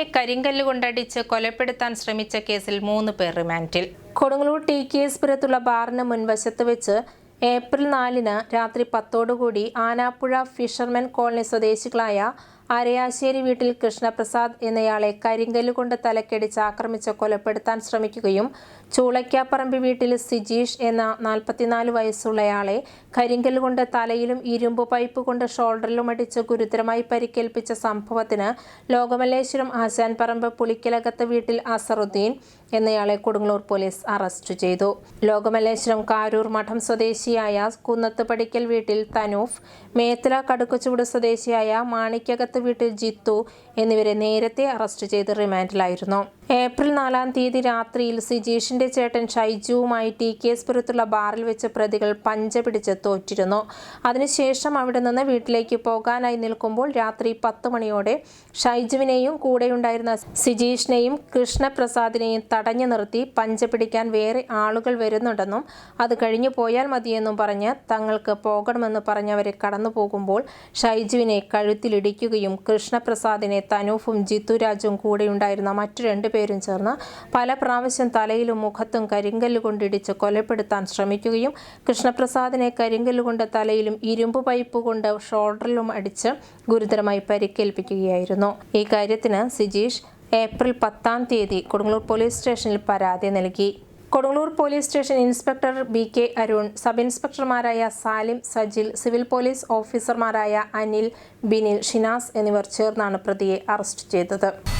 ഷിനാസിനെ കരിങ്കല്ല് കൊണ്ടടിച്ച് കൊലപ്പെടുത്താൻ ശ്രമിച്ച കേസിൽ മൂന്ന് പേർ റിമാൻഡിൽ. കൊടുങ്ങല്ലൂർ ടി കെ എസ് പുരത്തുള്ള ബാറിന് മുൻവശത്ത് വെച്ച് ഏപ്രിൽ നാലിന് രാത്രി പത്തോടുകൂടി ആനാപ്പുഴ ഫിഷർമെൻ കോളനി സ്വദേശികളായ അരയാശ്ശേരി വീട്ടിൽ കൃഷ്ണപ്രസാദ് എന്നയാളെ കരിങ്കല്ലുകൊണ്ട് തലക്കടിച്ച് ആക്രമിച്ച് കൊലപ്പെടുത്താൻ ശ്രമിക്കുകയും ചൂളയ്ക്കാപ്പറമ്പ് വീട്ടിൽ സിജീഷ് എന്ന നാൽപ്പത്തിനാല് വയസ്സുള്ളയാളെ കരിങ്കല്ലുകൊണ്ട് തലയിലും ഇരുമ്പ് പൈപ്പ് കൊണ്ട് ഷോൾഡറിലും അടിച്ച് ഗുരുതരമായി പരിക്കേൽപ്പിച്ച സംഭവത്തിന് ലോകമല്ലേശ്വരം ആശാൻപറമ്പ് പുളിക്കലകത്ത് വീട്ടിൽ അസറുദ്ദീൻ എന്നയാളെ കൊടുങ്ങല്ലൂർ പോലീസ് അറസ്റ്റ് ചെയ്തു. ലോകമല്ലേശ്വരം കാരൂർ മഠം സ്വദേശിയായ കുന്നത്ത് പടിക്കൽ വീട്ടിൽ തനൂഫ് മേത്തല കടുക്കുചൂട് സ്വദേശിയായ മാണിക്കകത്ത് വീട്ടിൽ ജിത്തു എന്നിവരെ നേരത്തെ അറസ്റ്റ് ചെയ്ത് റിമാൻഡിലായിരുന്നു ഏപ്രിൽ നാലാം തീയതി രാത്രിയിൽ സിജീഷിന്റെ ചേട്ടൻ ഷൈജുവുമായി ടി കെ എസ് പുരത്തുള്ള ബാറിൽ വെച്ച് പ്രതികൾ പഞ്ച പിടിച്ച് തോറ്റിരുന്നു. അതിനുശേഷം അവിടെ നിന്ന് വീട്ടിലേക്ക് പോകാനായി നിൽക്കുമ്പോൾ രാത്രി പത്ത് മണിയോടെ ഷൈജുവിനെയും കൂടെയുണ്ടായിരുന്ന സിജീഷിനെയും കൃഷ്ണപ്രസാദിനെയും തടഞ്ഞു നിർത്തി പഞ്ച പിടിക്കാൻ വേറെ ആളുകൾ വരുന്നുണ്ടെന്നും അത് കഴിഞ്ഞു പോയാൽ മതിയെന്നും പറഞ്ഞ് തങ്ങൾക്ക് പോകണമെന്ന് പറഞ്ഞവരെ കടന്നു പോകുമ്പോൾ ഷൈജുവിനെ കഴുത്തിലിടിക്കുകയും കൃഷ്ണപ്രസാദിനെ തനൂഫും ജിത്തുരാജും കൂടെയുണ്ടായിരുന്ന മറ്റു രണ്ടുപേരും ചേർന്ന് പല പ്രാവശ്യം തലയിലും മുഖത്തും കരിങ്കല്ല് കൊണ്ടിടിച്ച് കൊലപ്പെടുത്താൻ ശ്രമിക്കുകയും കൃഷ്ണപ്രസാദിനെ കരിങ്കല്ല് കൊണ്ട് തലയിലും ഇരുമ്പ് പൈപ്പ് കൊണ്ട് ഷോൾഡറിലും അടിച്ച് ഗുരുതരമായി പരിക്കേൽപ്പിക്കുകയായിരുന്നു. ഈ കാര്യത്തിന് സിജീഷ് ഏപ്രിൽ പത്താം തീയതി കൊടുങ്ങല്ലൂർ പോലീസ് സ്റ്റേഷനിൽ പരാതി നൽകി. Kodungallur police station inspector B K Arun sub ഇൻസ്പെക്ടർമാരായ Salim Sajil civil police ഓഫീസർമാരായ അനിൽ ബിനിൽ ഷിനാസ് എന്നിവർ ചേർന്നാണ് പ്രതിയെ അറസ്റ്റ് ചെയ്തത്.